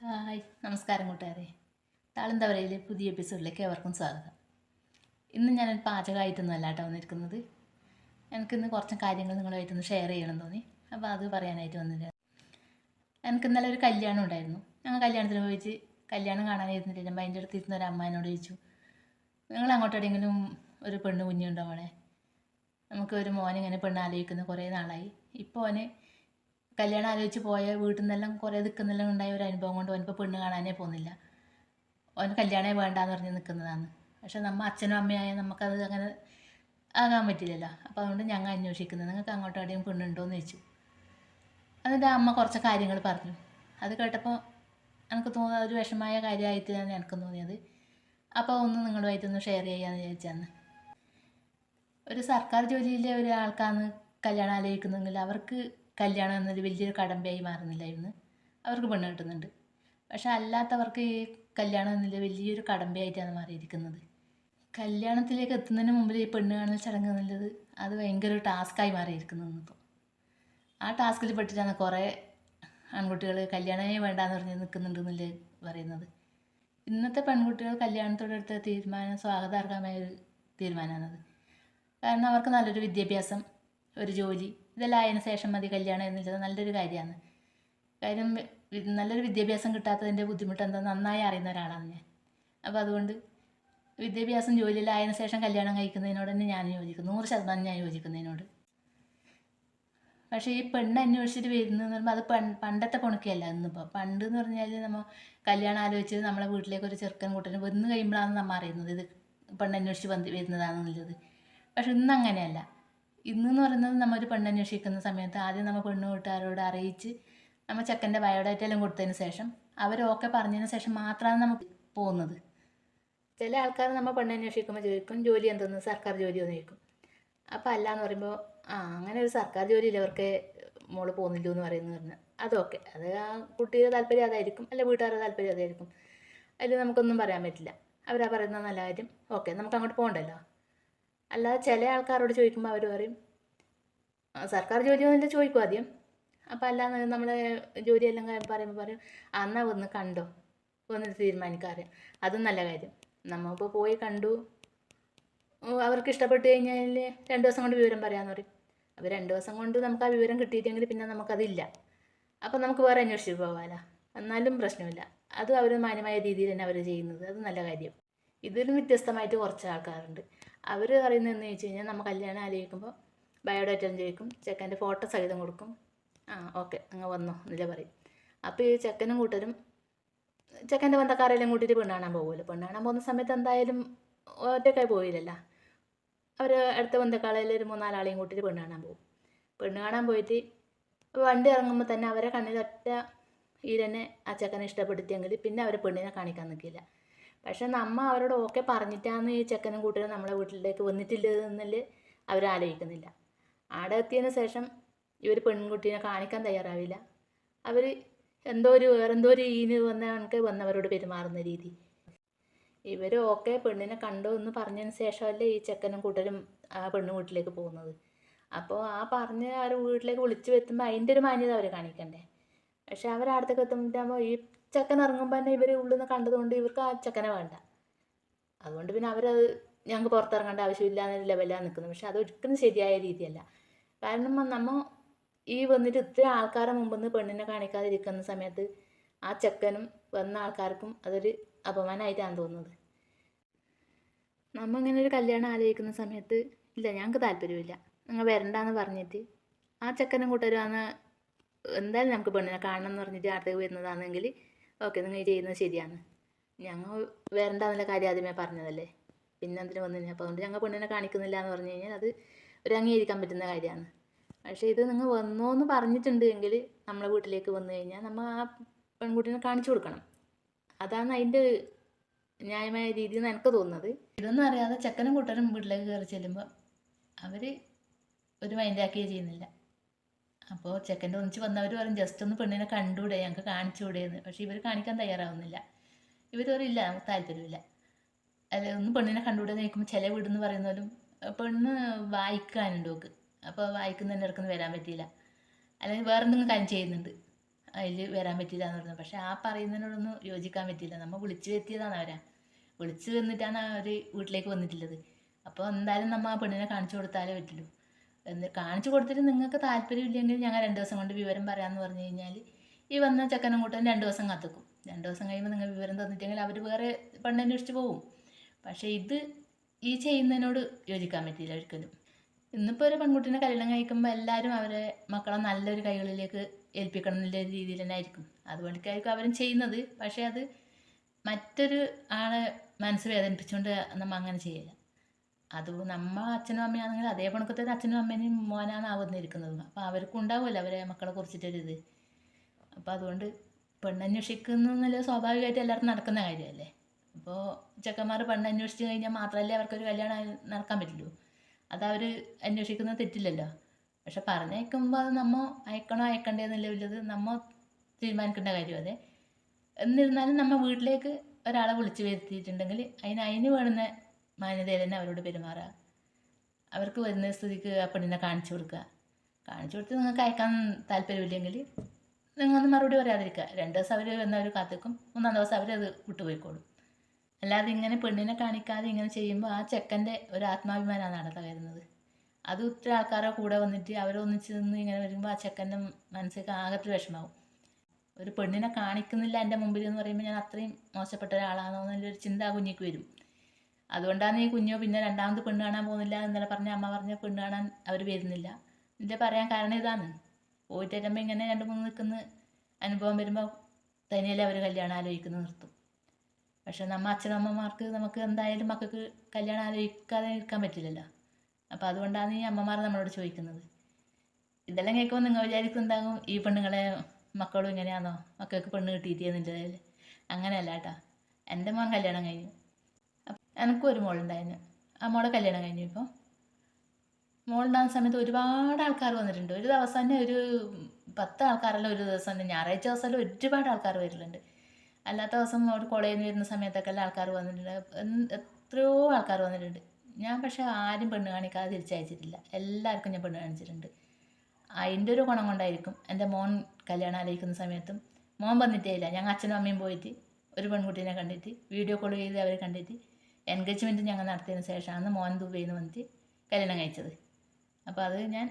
Hi നമസ്കാരം കൂട്ടുകാരെ. താളന്തവരയിലെ പുതിയ എപ്പിസോഡിലേക്ക് ഏവർക്കും സ്വാഗതം. ഇന്ന് ഞാനൊരു പാചകമായിട്ടൊന്നുമല്ല കേട്ടോ വന്നിരിക്കുന്നത്. എനിക്കിന്ന് കുറച്ച് കാര്യങ്ങൾ നിങ്ങളുമായിട്ടൊന്ന് ഷെയർ ചെയ്യണം തോന്നി. അപ്പോൾ അത് പറയാനായിട്ട് വന്നില്ല. എനിക്ക് ഇന്നലെ ഒരു കല്യാണം ഉണ്ടായിരുന്നു. ഞങ്ങൾ കല്യാണത്തിന് പോയിട്ട് കല്യാണം കാണാനായിരുന്നില്ല അപ്പം അതിന്റെ അടുത്ത് ഇരുന്ന ഒരു അമ്മാനോട് ചോദിച്ചു നിങ്ങൾ അങ്ങോട്ടെവിടെയെങ്കിലും ഒരു പെണ്ണ് കുഞ്ഞുണ്ടോ അവിടെ നമുക്ക് ഒരു മോനിങ്ങനെ പെണ്ണ് ആലോചിക്കുന്ന കുറേ നാളായി. ഇപ്പോൾ അവന് കല്യാണം ആലോചിച്ച് പോയ വീട്ടിൽ നിന്നെല്ലാം കുറേ നിൽക്കുന്നെല്ലാം ഉണ്ടായ ഒരു അനുഭവം കൊണ്ട് ഓനിപ്പോൾ പെണ്ണ് കാണാനേ പോകുന്നില്ല അവന് കല്യാണമേ വേണ്ടാന്ന് പറഞ്ഞ് നിൽക്കുന്നതാണ് പക്ഷെ നമ്മ അച്ഛനും അമ്മയായ നമുക്കത് അങ്ങനെ ആകാൻ പറ്റില്ലല്ലോ. അപ്പോൾ അതുകൊണ്ട് ഞങ്ങൾ അന്വേഷിക്കുന്നത്. നിങ്ങൾക്ക് അങ്ങോട്ടും അവിടെയും പെണ്ണുണ്ടോ എന്ന് ചോദിച്ചു. എന്നിട്ട് അമ്മ കുറച്ച് കാര്യങ്ങൾ പറഞ്ഞു. അത് കേട്ടപ്പോൾ എനിക്ക് തോന്നുന്നത് ഒരു വിഷമായ കാര്യമായിട്ടാണ് എനിക്ക് തോന്നിയത്. അപ്പോൾ ഒന്ന് നിങ്ങളുമായിട്ടൊന്ന് ഷെയർ ചെയ്യാമെന്ന് ചോദിച്ചാന്ന് ഒരു സർക്കാർ ജോലിയിലെ ഒരാൾക്കാണ് കല്യാണം ആലോചിക്കുന്നെങ്കിൽ അവർക്ക് കല്യാണം എന്നൊരു വലിയൊരു കടമ്പയായി മാറുന്നില്ലായിരുന്നു. അവർക്ക് പെണ്ണ് കിട്ടുന്നുണ്ട്. പക്ഷെ അല്ലാത്തവർക്ക് ഈ കല്യാണം എന്നില്ല വലിയൊരു കടമ്പയായിട്ടാണ് മാറിയിരിക്കുന്നത്. കല്യാണത്തിലേക്ക് എത്തുന്നതിന് മുമ്പിൽ ഈ പെണ്ണ് കാണൽ ചടങ്ങ് എന്നുള്ളത് അത് ഭയങ്കര ഒരു ടാസ്ക്കായി മാറിയിരിക്കുന്നത് ആ ടാസ്കിൽ പെട്ടിട്ടാണ് കുറേ ആൺകുട്ടികൾ കല്യാണമേ വേണ്ടാന്ന് പറഞ്ഞ് നിൽക്കുന്നുണ്ട് എന്നല്ലേ പറയുന്നത്. ഇന്നത്തെ പെൺകുട്ടികൾ കല്യാണത്തോടെടുത്ത തീരുമാനം സ്വാഗതാർഹമായ ഒരു തീരുമാനമാണത്. കാരണം അവർക്ക് നല്ലൊരു വിദ്യാഭ്യാസം ഒരു ജോലി. ഇതെല്ലാം ആയതിനു ശേഷം മതി കല്യാണം എന്നുള്ളത് നല്ലൊരു കാര്യമാണ്. കാര്യം നല്ലൊരു വിദ്യാഭ്യാസം കിട്ടാത്തതിന്റെ ബുദ്ധിമുട്ട് എന്താ നന്നായി അറിയുന്ന ഒരാളാണ് ഞാൻ. അപ്പോൾ അതുകൊണ്ട് വിദ്യാഭ്യാസം ജോലിയിലായതിനു ശേഷം കല്യാണം കഴിക്കുന്നതിനോട് തന്നെ ഞാൻ യോജിക്കുന്നു. നൂറ് ശതമാനം ഞാൻ യോജിക്കുന്നതിനോട്. പക്ഷേ ഈ പെണ്ണ് അന്വേഷിച്ചിട്ട് വരുന്നതെന്ന് പറയുമ്പോൾ അത് പൺ പണ്ടത്തെ പൊണക്കയല്ല ഇന്നിപ്പോൾ. പണ്ട് എന്ന് പറഞ്ഞാൽ നമ്മൾ കല്യാണം ആലോചിച്ച് നമ്മളെ വീട്ടിലേക്ക് ഒരു ചെറുക്കൻ കൂട്ടന് വന്ന് കഴിയുമ്പോഴാണ് നമ്മൾ അറിയുന്നത് ഇത് പെണ്ണ് അന്വേഷിച്ച് വന്ന് വരുന്നതാണെന്നുള്ളത്. പക്ഷെ ഇന്ന് അങ്ങനെയല്ല. ഇന്നെന്ന് പറയുന്നത് നമ്മൾ ഒരു പെണ്ണ് അന്വേഷിക്കുന്ന സമയത്ത് ആദ്യം നമ്മൾ പെണ്ണ് വീട്ടുകാരോട് അറിയിച്ച് നമ്മൾ ചെക്കന്റെ ബയോഡാറ്റ എല്ലാം കൊടുത്തതിന് ശേഷം അവരൊക്കെ പറഞ്ഞതിന് ശേഷം മാത്രമാണ് നമുക്ക് പോകുന്നത്. ചില ആൾക്കാർ നമ്മൾ പെണ്ണ് അന്വേഷിക്കുമ്പോൾ ചോദിക്കും ജോലി എന്തെന്ന്? സർക്കാർ ജോലി എന്ന് ചോദിക്കും. അപ്പോൾ അല്ല എന്ന് പറയുമ്പോൾ ആ അങ്ങനെ ഒരു സർക്കാർ ജോലിയിൽ അവർക്ക് മോൾ പോകുന്നില്ലോ എന്ന് പറയുന്നു പറഞ്ഞാൽ അതൊക്കെ അത് ആ കുട്ടിയുടെ താല്പര്യം അതായിരിക്കും അല്ല വീട്ടുകാരുടെ താല്പര്യം അതായിരിക്കും. അതിൽ നമുക്കൊന്നും പറയാൻ പറ്റില്ല. അവരാ പറയുന്നത് നല്ല കാര്യം. ഓക്കെ നമുക്ക് അങ്ങോട്ട് പോകണ്ടല്ലോ അല്ലാതെ ചില ആൾക്കാരോട് ചോദിക്കുമ്പോൾ അവർ പറയും സർക്കാർ ജോലി വന്നിട്ട് ചോദിക്കും ആദ്യം. അപ്പോൾ അല്ലാതെ നമ്മൾ ജോലിയെല്ലാം കാര്യം പറയുമ്പോൾ പറയും അന്നാ ഒന്ന് കണ്ടോ? വന്നിട്ട് തീരുമാനിക്കാറ്. അതും നല്ല കാര്യം. നമ്മളിപ്പോൾ പോയി കണ്ടു. അവർക്ക് ഇഷ്ടപ്പെട്ട് കഴിഞ്ഞാൽ രണ്ട് ദിവസം കൊണ്ട് വിവരം പറയാമെന്ന് പറയും. അപ്പോൾ രണ്ട് ദിവസം കൊണ്ട് നമുക്ക് ആ വിവരം കിട്ടിയിട്ടെങ്കിൽ പിന്നെ നമുക്കതില്ല അപ്പോൾ നമുക്ക് വേറെ അന്വേഷിച്ച് പോകാമല്ലോ എന്നാലും പ്രശ്നമില്ല. അത് അവർ മാന്യമായ രീതിയിൽ തന്നെ അവർ ചെയ്യുന്നത്. അത് നല്ല കാര്യം. ഇതിലും വ്യത്യസ്തമായിട്ട് കുറച്ച് ആൾക്കാരുണ്ട്. അവർ പറയുന്നതെന്ന് ചോദിച്ചു കഴിഞ്ഞാൽ നമ്മൾ കല്യാണം ആലോചിക്കുമ്പോൾ ബയോഡാറ്റം ചോദിക്കും? ചെക്കന്റെ ഫോട്ടോ സഹിതം കൊടുക്കും. ആ ഓക്കെ അങ്ങ് വന്നു എന്നില്ല പറയും. അപ്പോൾ ഈ ചെക്കനും കൂട്ടരും ചെക്കന്റെ ബന്ധക്കാരെല്ലാം കൂട്ടിയിട്ട് പെണ്ണാണാൻ പോകുമല്ലോ പെണ്ണാണാൻ പോകുന്ന സമയത്ത് എന്തായാലും ഒറ്റക്കായി പോയില്ലല്ലോ അവർ അടുത്ത ബന്ധക്കാളിൽ ഒരു മൂന്നാലാളെയും കൂട്ടിയിട്ട് പെണ്ണ് കാണാൻ പോകും പെണ്ണ് കാണാൻ പോയിട്ട് വണ്ടി ഇറങ്ങുമ്പോൾ തന്നെ അവരെ കണ്ണിലൊറ്റ ഈരനെ ആ ചെക്കനെ ഇഷ്ടപ്പെടുത്തിയെങ്കിൽ പിന്നെ അവരെ പെണ്ണിനെ കാണിക്കാൻ നിൽക്കില്ല പക്ഷെ നമ്മ അവരോട് ഓക്കെ പറഞ്ഞിട്ടാന്ന് ഈ ചെക്കനും കൂട്ടരും നമ്മളെ വീട്ടിലേക്ക് വന്നിട്ടില്ലെന്നല്ലേ അവർ ആലോചിക്കുന്നില്ല ആടെ എത്തിയതിന് ശേഷം ഇവർ പെൺകുട്ടീനെ കാണിക്കാൻ തയ്യാറാവില്ല. അവർ എന്തോ ഒരു വേറെന്തോ ഒരു ഈന് വന്ന കണക്ക് വന്നവരോട് പെരുമാറുന്ന രീതി. ഇവർ ഓക്കെ പെണ്ണിനെ കണ്ടു എന്ന് പറഞ്ഞതിന് ശേഷമല്ലേ ഈ ചെക്കനും കൂട്ടരും ആ പെണ്ണു വീട്ടിലേക്ക് പോകുന്നത്. അപ്പോൾ ആ പറഞ്ഞ ആ വീട്ടിലേക്ക് വിളിച്ചു വരുത്തുമ്പോൾ അതിന്റെ ഒരു മാന്യത അവർ കാണിക്കണ്ടേ. പക്ഷെ അവർ എത്തുമ്പോഴാകുമ്പോൾ ഈ ചെക്കൻ ഇറങ്ങുമ്പോൾ തന്നെ ഇവർ ഉള്ളിൽ നിന്ന് കണ്ടതുകൊണ്ട് ഇവർക്ക് ആ ചെക്കനെ വേണ്ട. അതുകൊണ്ട് പിന്നെ അവരത് ഞങ്ങൾക്ക് പുറത്തിറങ്ങേണ്ട ആവശ്യമില്ല എന്ന ലെവലാണ് നിൽക്കുന്നത് പക്ഷെ അതൊരിക്കലും ശരിയായ രീതിയല്ല. കാരണം നമ്മൾ ഈ വന്നിട്ട് ഇത്ര ആൾക്കാരെ മുമ്പിൽ നിന്ന് പെണ്ണിനെ കാണിക്കാതിരിക്കുന്ന സമയത്ത് ആ ചെക്കനും വന്ന ആൾക്കാർക്കും അതൊരു അപമാനമായിട്ടാണ് തോന്നുന്നത്. നമ്മൾ ഇങ്ങനെ ഒരു കല്യാണം ആലോചിക്കുന്ന സമയത്ത് ഇല്ല ഞങ്ങൾക്ക് താല്പര്യമില്ല. നിങ്ങൾ വരണ്ടാന്ന് പറഞ്ഞിട്ട് ആ ചെക്കനും കൂട്ടരുമാണ് എന്തായാലും നമുക്ക് പെണ്ണിനെ കാണണം എന്ന് പറഞ്ഞിട്ട് അടുത്തേക്ക് വരുന്നതാണെങ്കിൽ ഓക്കെ നിങ്ങൾ ചെയ്യുന്നത് ശരിയാണ്. ഞങ്ങൾ നല്ല കാര്യം ആദ്യമേ പറഞ്ഞതല്ലേ? പിന്നെ അതിന് വന്നില്ല അപ്പോൾ അതുകൊണ്ട് ഞങ്ങൾ പെണ്ണിനെ കാണിക്കുന്നില്ല എന്ന് പറഞ്ഞു കഴിഞ്ഞാൽ അത് ഒരു അംഗീകരിക്കാൻ പറ്റുന്ന കാര്യമാണ്. പക്ഷേ ഇത് നിങ്ങൾ വന്നോ എന്ന് പറഞ്ഞിട്ടുണ്ട് എങ്കിൽ നമ്മളെ വീട്ടിലേക്ക് വന്നു കഴിഞ്ഞാൽ നമ്മൾ ആ പെൺകുട്ടീനെ കാണിച്ചു കൊടുക്കണം. അതാണ് അതിന്റെ ന്യായമായ രീതി എന്ന് എനിക്ക് തോന്നുന്നത്. ഇതൊന്നും അറിയാതെ ചെക്കനും കൂട്ടരും വീട്ടിലേക്ക് കയറി ചെല്ലുമ്പോൾ അവർ ഒരു മൈൻഡാക്കുകയും ചെയ്യുന്നില്ല. അപ്പോൾ ചെക്കന്റെ ഒന്നിച്ച് വന്നവർ പറയും ജസ്റ്റ് ഒന്ന് പെണ്ണിനെ കണ്ടൂടെ ഞങ്ങൾക്ക് കാണിച്ചുകൂടെ എന്ന് പക്ഷേ ഇവർ കാണിക്കാൻ തയ്യാറാവുന്നില്ല. ഇവർ പറയില്ല നമുക്ക് താല്പര്യമില്ല. അല്ല ഒന്ന് പെണ്ണിനെ കണ്ടൂടെ എന്ന് ചോദിക്കുമ്പോൾ ചില വീടെന്ന് പറയുന്നവരും പെണ്ണ് വായിക്കാനുണ്ട് നമുക്ക് അപ്പോൾ വായിക്കുന്നതിന്റെ ഇടക്കൊന്നും വരാൻ പറ്റിയില്ല. അല്ലെങ്കിൽ വേറെന്തെങ്കിലും കാര്യം ചെയ്യുന്നുണ്ട് അതിൽ വരാൻ പറ്റില്ല എന്ന് പറഞ്ഞു. പക്ഷേ ആ പറയുന്നതിനോടൊന്നും യോജിക്കാൻ പറ്റില്ല നമ്മൾ വിളിച്ചു വരുത്തിയതാണ് അവരാ. വിളിച്ചു വന്നിട്ടാണ് അവർ വീട്ടിലേക്ക് വന്നിട്ടുള്ളത്. അപ്പോൾ എന്തായാലും നമ്മൾ ആ പെണ്ണിനെ കാണിച്ചു കൊടുത്താലേ പറ്റുള്ളൂ. എന്ന് കാണിച്ചു കൊടുത്തിട്ട് നിങ്ങൾക്ക് താല്പര്യമില്ലെങ്കിൽ ഞങ്ങൾ രണ്ട് ദിവസം കൊണ്ട് വിവരം പറയാമെന്ന് പറഞ്ഞു കഴിഞ്ഞാൽ ഈ വന്ന ചക്കനും കൂട്ടൻ രണ്ട് ദിവസം കത്തിക്കും. രണ്ട് ദിവസം കഴിയുമ്പോൾ നിങ്ങൾ വിവരം തന്നിട്ടെങ്കിൽ അവർ വേറെ പണ്ടന്വേഷിച്ച് പോവും. പക്ഷേ ഇത് ഈ ചെയ്യുന്നതിനോട് യോജിക്കാൻ പറ്റിയില്ല ഒരിക്കലും. ഇന്നിപ്പോൾ ഒരു പെൺകുട്ടീനെ കല്യാണം കഴിക്കുമ്പോൾ എല്ലാവരും അവരെ മക്കളെ നല്ലൊരു കൈകളിലേക്ക് ഏൽപ്പിക്കണം എന്നുള്ള രീതിയിൽ തന്നെ ആയിരിക്കും. അതുകൊണ്ടായിരിക്കും അവരും ചെയ്യുന്നത്. പക്ഷേ അത് മറ്റൊരു ആളെ മനസ്സ് വേദനിപ്പിച്ചുകൊണ്ട് നമ്മൾ അങ്ങനെ ചെയ്യില്ല അത് നമ്മ അച്ഛനും അമ്മയാണെങ്കിൽ അതേ പണക്കത്തെ അച്ഛനും അമ്മേനും മോനാണ് ആവുന്നിരിക്കുന്നത് അപ്പോൾ അവർക്ക് ഉണ്ടാവുമല്ലോ അവരെ മക്കളെ കുറിച്ചിട്ടൊരിത് അപ്പോൾ അതുകൊണ്ട് പെണ്ണന്വേഷിക്കുന്നു എന്നുള്ള സ്വാഭാവികമായിട്ട് എല്ലാവർക്കും നടക്കുന്ന കാര്യമല്ലേ? അപ്പോൾ ചെക്കന്മാർ പെണ്ണന്വേഷിച്ച് കഴിഞ്ഞാൽ മാത്രമല്ലേ അവർക്കൊരു കല്യാണം നടക്കാൻ പറ്റുള്ളൂ. അത് അവർ അന്വേഷിക്കുന്നത് തെറ്റില്ലല്ലോ. പക്ഷെ പറഞ്ഞേക്കുമ്പോൾ അത് നമ്മൾ അയക്കണോ അയക്കണ്ടേ എന്നുള്ളത് നമ്മ തീരുമാനിക്കേണ്ട കാര്യം അതെ. എന്നിരുന്നാലും നമ്മൾ വീട്ടിലേക്ക് ഒരാളെ വിളിച്ചു വരുത്തിയിട്ടുണ്ടെങ്കിൽ അതിന് അതിന് വേണ്ടുന്ന മാന്യതയിൽ തന്നെ അവരോട് പെരുമാറുക അവർക്ക് വരുന്ന സ്ഥിതിക്ക് ആ പെണ്ണിനെ കാണിച്ചു കൊടുക്കുക കാണിച്ചു കൊടുത്ത് നിങ്ങൾക്ക് അയക്കാൻ താല്പര്യമില്ലെങ്കിൽ നിങ്ങളൊന്നും മറുപടി പറയാതിരിക്കുക രണ്ട് ദിവസം അവർ വന്നവർ കാത്തിക്കും. മൂന്നാം ദിവസം അവരത് വിട്ടുപോയിക്കോളും. അല്ലാതെ ഇങ്ങനെ പെണ്ണിനെ കാണിക്കാതെ ഇങ്ങനെ ചെയ്യുമ്പോൾ ആ ചെക്കന്റെ ഒരു ആത്മാഭിമാനമാണ് അവിടെ തകരുന്നത് അത് ഒത്തിരി ആൾക്കാരുടെ കൂടെ വന്നിട്ട് അവരൊന്നിച്ച് നിന്ന് ഇങ്ങനെ വരുമ്പോൾ ആ ചെക്കന്റെ മനസ്സിലേക്ക് ആകത്തിൽ വിഷമാവും. ഒരു പെണ്ണിനെ കാണിക്കുന്നില്ല എന്റെ മുമ്പിൽ എന്ന് പറയുമ്പോൾ ഞാൻ അത്രയും മോശപ്പെട്ട ഒരാളാണോ എന്നുള്ളൊരു ചിന്ത കുഞ്ഞിക്ക് വരും. അതുകൊണ്ടാണ് ഈ കുഞ്ഞു പിന്നെ രണ്ടാമത് പെണ്ണ് കാണാൻ പോകുന്നില്ല ഇന്നലെ പറഞ്ഞ അമ്മ പറഞ്ഞ പെണ്ണ് കാണാൻ അവർ വരുന്നില്ല. ഇതിന്റെ പറയാൻ കാരണം ഇതാണ്. പോയിട്ട് വരുമ്പോൾ ഇങ്ങനെ രണ്ട് മൂന്ന് നിൽക്കുന്ന അനുഭവം വരുമ്പോൾ തനിയല്ലേ അവർ കല്യാണം ആലോചിക്കുന്നത് നിർത്തും. പക്ഷെ നമ്മ അച്ഛനമ്മമാർക്ക് നമുക്ക് എന്തായാലും മക്കൾക്ക് കല്യാണം ആലോചിക്കാതെ ഇരിക്കാൻ പറ്റില്ലല്ലോ. അപ്പോൾ അതുകൊണ്ടാണ് ഈ അമ്മമാർ നമ്മളോട് ചോദിക്കുന്നത്. ഇതെല്ലാം കേൾക്കുമ്പോൾ നിങ്ങൾ വിചാരിക്കുന്നുണ്ടാകും ഈ പെണ്ണുങ്ങളെ മക്കളും ഇങ്ങനെയാണോ മക്കൾക്ക് പെണ്ണ് കിട്ടിയിട്ടിയെന്നുള്ളതിൽ അങ്ങനെയല്ല കേട്ടോ. എന്റെ മോൻ കല്യാണം കഴിഞ്ഞു. എനിക്കും ഒരു മോളുണ്ടായിരുന്നു. ആ മോളെ കല്യാണം കഴിഞ്ഞു ഇപ്പോൾ മോളുണ്ടാകുന്ന സമയത്ത് ഒരുപാട് ആൾക്കാർ വന്നിട്ടുണ്ട്. ഒരു ദിവസം തന്നെ ഒരു പത്ത് ആൾക്കാരെല്ലാം ഒരു ദിവസം തന്നെ ഞായറാഴ്ച ദിവസമെല്ലാം ഒരുപാട് ആൾക്കാർ വരുന്നുണ്ട് അല്ലാത്ത ദിവസം അവിടെ കോളേജിൽ നിന്ന് വരുന്ന സമയത്തൊക്കെ എല്ലാം ആൾക്കാർ വന്നിട്ടുണ്ട്. എത്രയോ ആൾക്കാർ വന്നിട്ടുണ്ട്. ഞാൻ പക്ഷേ ആരും പെണ്ണ് കാണിക്കാതെ തിരിച്ചയച്ചിട്ടില്ല. എല്ലാവർക്കും ഞാൻ പെണ്ണ് കാണിച്ചിട്ടുണ്ട്. അതിന്റെ ഒരു ഗുണം കൊണ്ടായിരിക്കും എന്റെ മോൻ കല്യാണം ആലോചിക്കുന്ന സമയത്തും. മോൻ വന്നിട്ടേ ഇല്ല. ഞങ്ങൾ അച്ഛനും അമ്മയും പോയിട്ട് ഒരു പെൺകുട്ടീനെ കണ്ടിട്ട് വീഡിയോ കോൾ ചെയ്ത് അവരെ കണ്ടിട്ട് എൻഗേജ്മെന്റ് ഞങ്ങൾ നടത്തിയതിന് ശേഷമാണ് മോൻ ദുബൈയിൽ നിന്ന് വന്നിട്ട് കല്യാണം കഴിച്ചത്. അപ്പോൾ അത് ഞാൻ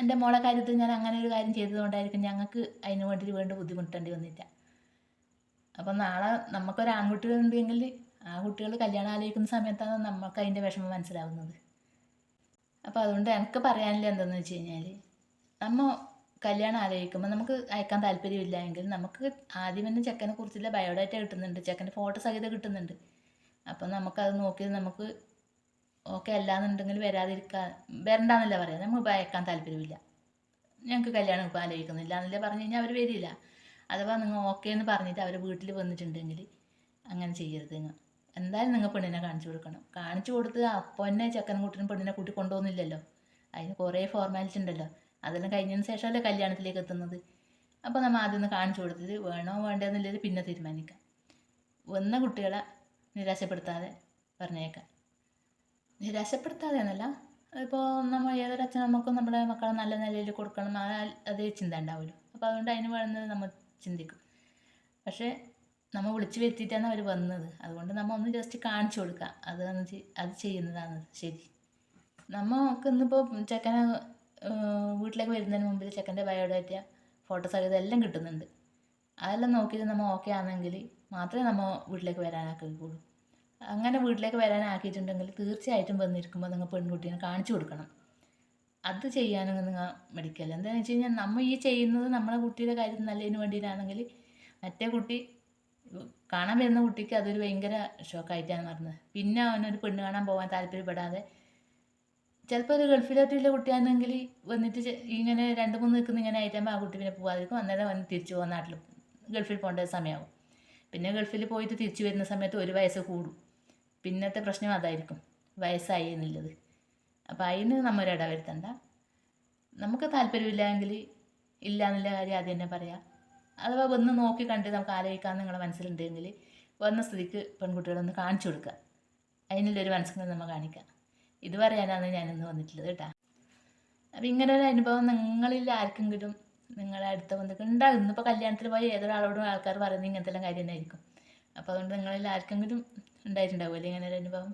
എന്റെ മോളെ കാര്യത്തിൽ ഞാൻ അങ്ങനെ ഒരു കാര്യം ചെയ്തതുകൊണ്ടായിരിക്കും ഞങ്ങൾക്ക് അതിന് വേണ്ടിയിട്ട് വേണ്ട ബുദ്ധിമുട്ടേണ്ടി വന്നില്ല. അപ്പോൾ നാളെ നമുക്കൊരു ആൺകുട്ടികൾ ഉണ്ടെങ്കിൽ ആ കുട്ടികൾ കല്യാണം ആലോചിക്കുന്ന സമയത്താണ് നമുക്ക് അതിന്റെ വിഷമം മനസ്സിലാവുന്നത്. അപ്പോൾ അതുകൊണ്ട് എനിക്ക് പറയാനില്ല എന്തെന്ന് വെച്ച് കഴിഞ്ഞാൽ നമ്മൾ കല്യാണം ആലോചിക്കുമ്പോൾ നമുക്ക് അയക്കാൻ താല്പര്യമില്ല എങ്കിൽ നമുക്ക് ആദ്യം തന്നെ ചെക്കനെ കുറിച്ചുള്ള ബയോഡാറ്റ കിട്ടുന്നുണ്ട് ചെക്കന്റെ ഫോട്ടോ സഹിതം കിട്ടുന്നുണ്ട്. അപ്പോൾ നമുക്കത് നോക്കി നമുക്ക് ഓക്കെ അല്ലാന്നുണ്ടെങ്കിൽ വരാതിരിക്കാൻ വരണ്ടെന്നല്ല പറയാം. നമുക്ക് അയക്കാൻ താല്പര്യമില്ല. ഞങ്ങൾക്ക് കല്യാണം ഇപ്പോൾ ആലോചിക്കുന്നില്ല എന്നല്ലേ പറഞ്ഞു കഴിഞ്ഞാൽ അവർ വരില്ല. അഥവാ നിങ്ങൾ ഓക്കെ എന്ന് പറഞ്ഞിട്ട് അവർ വീട്ടിൽ വന്നിട്ടുണ്ടെങ്കിൽ അങ്ങനെ ചെയ്യരുത് നിങ്ങൾ. എന്തായാലും നിങ്ങൾ പെണ്ണിനെ കാണിച്ചു കൊടുക്കണം. കാണിച്ചു കൊടുത്ത് അപ്പോൾ തന്നെ ചെക്കനും കുട്ടനും പെണ്ണിനെ കൂട്ടി കൊണ്ടുപോകുന്നില്ലല്ലോ. അതിന് കുറേ ഫോർമാലിറ്റി ഉണ്ടല്ലോ. അതെല്ലാം കഴിഞ്ഞതിന് ശേഷമല്ലേ കല്യാണത്തിലേക്ക് എത്തുന്നത്. അപ്പോൾ നമ്മൾ ആദ്യം ഒന്ന് കാണിച്ചു കൊടുത്തിട്ട് വേണോ വേണ്ടോ എന്നുള്ളത് പിന്നെ തീരുമാനിക്കാം. വന്ന കുട്ടികളെ നിരാശപ്പെടുത്താതെ പറഞ്ഞേക്കാം. നിരാശപ്പെടുത്താതെ എന്നല്ല ഇപ്പോൾ നമ്മൾ ഏതൊരു നമുക്കും നമ്മുടെ മക്കളെ നല്ല നിലയിൽ കൊടുക്കണം അതേ ചിന്ത ഉണ്ടാവുമല്ലോ. അപ്പോൾ അതുകൊണ്ട് അതിന് വേണ്ടത് നമ്മൾ ചിന്തിക്കും. പക്ഷേ നമ്മൾ വിളിച്ചു വരുത്തിയിട്ടാണ് അവർ വന്നത്. അതുകൊണ്ട് നമ്മൾ ഒന്ന് ജസ്റ്റ് കാണിച്ചു കൊടുക്കുക അത് അത് ചെയ്യുന്നതാണ് ശരി. നമുക്ക് ഇന്നിപ്പോൾ ചെക്കനെ വീട്ടിലേക്ക് വരുന്നതിന് മുമ്പിൽ ചെക്കന്റെ ബയോഡാറ്റ ഫോട്ടോസ് എല്ലാം കിട്ടുന്നുണ്ട്. അതെല്ലാം നോക്കിയിട്ട് നമ്മൾ ഓക്കെ ആണെങ്കിൽ മാത്രമേ നമ്മൾ വീട്ടിലേക്ക് വരാനാക്കുള്ളൂ അങ്ങനെ വീട്ടിലേക്ക് വരാനാക്കിയിട്ടുണ്ടെങ്കിൽ തീർച്ചയായിട്ടും വന്നിരിക്കുമ്പോൾ നിങ്ങൾ പെൺകുട്ടീനെ കാണിച്ചു കൊടുക്കണം. അത് ചെയ്യാനും നിങ്ങൾ മെഡിക്കൽ എന്താണെന്ന് വെച്ച് കഴിഞ്ഞാൽ നമ്മൾ ഈ ചെയ്യുന്നത് നമ്മളെ കുട്ടിയുടെ കാര്യത്തിൽ നല്ലതിന് വേണ്ടിയിട്ടാണെങ്കിൽ മറ്റേ കുട്ടി കാണാൻ വരുന്ന കുട്ടിക്ക് അതൊരു ഭയങ്കര ഷോക്കായിട്ടാണ് പറഞ്ഞത് പിന്നെ അവനൊരു പെണ്ണ് കാണാൻ പോകാൻ താല്പര്യപ്പെടാതെ ചിലപ്പോൾ ഒരു ഗൾഫിലോട്ടുള്ള കുട്ടിയാണെങ്കിൽ വന്നിട്ട് ഇങ്ങനെ രണ്ട് മൂന്ന് നിൽക്കുന്ന ഇങ്ങനെ ആയിട്ടാകുമ്പോൾ ആ കുട്ടി പിന്നെ പോകാതിരിക്കും അന്നേരം അവൻ തിരിച്ചു പോകുന്ന നാട്ടിൽ ഗൾഫിൽ പോകേണ്ട സമയമാവും പിന്നെ ഗൾഫിൽ പോയിട്ട് തിരിച്ചു വരുന്ന സമയത്ത് ഒരു വയസ്സ് കൂടും. പിന്നത്തെ പ്രശ്നം അതായിരിക്കും. വയസ്സായി എന്നുള്ളത്. അപ്പോൾ അതിന് നമ്മൾ ഇട വരുത്തണ്ട നമുക്ക് താല്പര്യമില്ലെങ്കിൽ ഇല്ല എന്നുള്ള കാര്യം ആദ്യം തന്നെ പറയാം. അഥവാ വന്ന് നോക്കി കണ്ട് നമുക്ക് ആലോചിക്കാൻ നിങ്ങളുടെ മനസ്സിലുണ്ടെങ്കിൽ വന്ന സ്ഥിതിക്ക് പെൺകുട്ടികളൊന്ന് കാണിച്ചു കൊടുക്കുക അതിനുള്ളൊരു മനസ്സിൽ നമ്മൾ കാണിക്കുക ഇത് പറയാനാണ് ഞാനിന്ന് വന്നിട്ടുള്ളത് കേട്ടോ. അപ്പം ഇങ്ങനെ ഒരു അനുഭവം നിങ്ങളിൽ ആർക്കെങ്കിലും നിങ്ങളെ അടുത്ത ബന്ധുക്കൾ ഉണ്ടാകും. ഇന്നിപ്പോൾ കല്യാണത്തിന് പോയി ഏതൊരാളോടും ആൾക്കാർ പറയുന്നത് ഇങ്ങനത്തെ എല്ലാം കാര്യം തന്നെയായിരിക്കും. അപ്പോൾ അതുകൊണ്ട് നിങ്ങളിൽ ആർക്കെങ്കിലും ഉണ്ടായിട്ടുണ്ടാവുമല്ലേ ഇങ്ങനെ ഒരു അനുഭവം?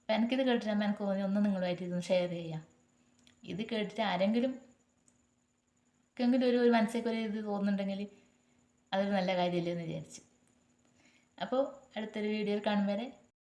അപ്പോൾ എനിക്കിത് കേട്ടിട്ട് എനിക്ക് തോന്നി ഒന്ന് നിങ്ങളുമായിട്ട് ഇതൊന്ന് ഷെയർ ചെയ്യാം. ഇത് കേട്ടിട്ട് ആരെങ്കിലും ആർക്കെങ്കിലും ഒരു ഒരു ഒരു ഇത് തോന്നുന്നുണ്ടെങ്കിൽ അതൊരു നല്ല കാര്യമല്ലേ എന്ന് വിചാരിച്ചു. അപ്പോൾ അടുത്തൊരു വീഡിയോയിൽ കാണും വരെ.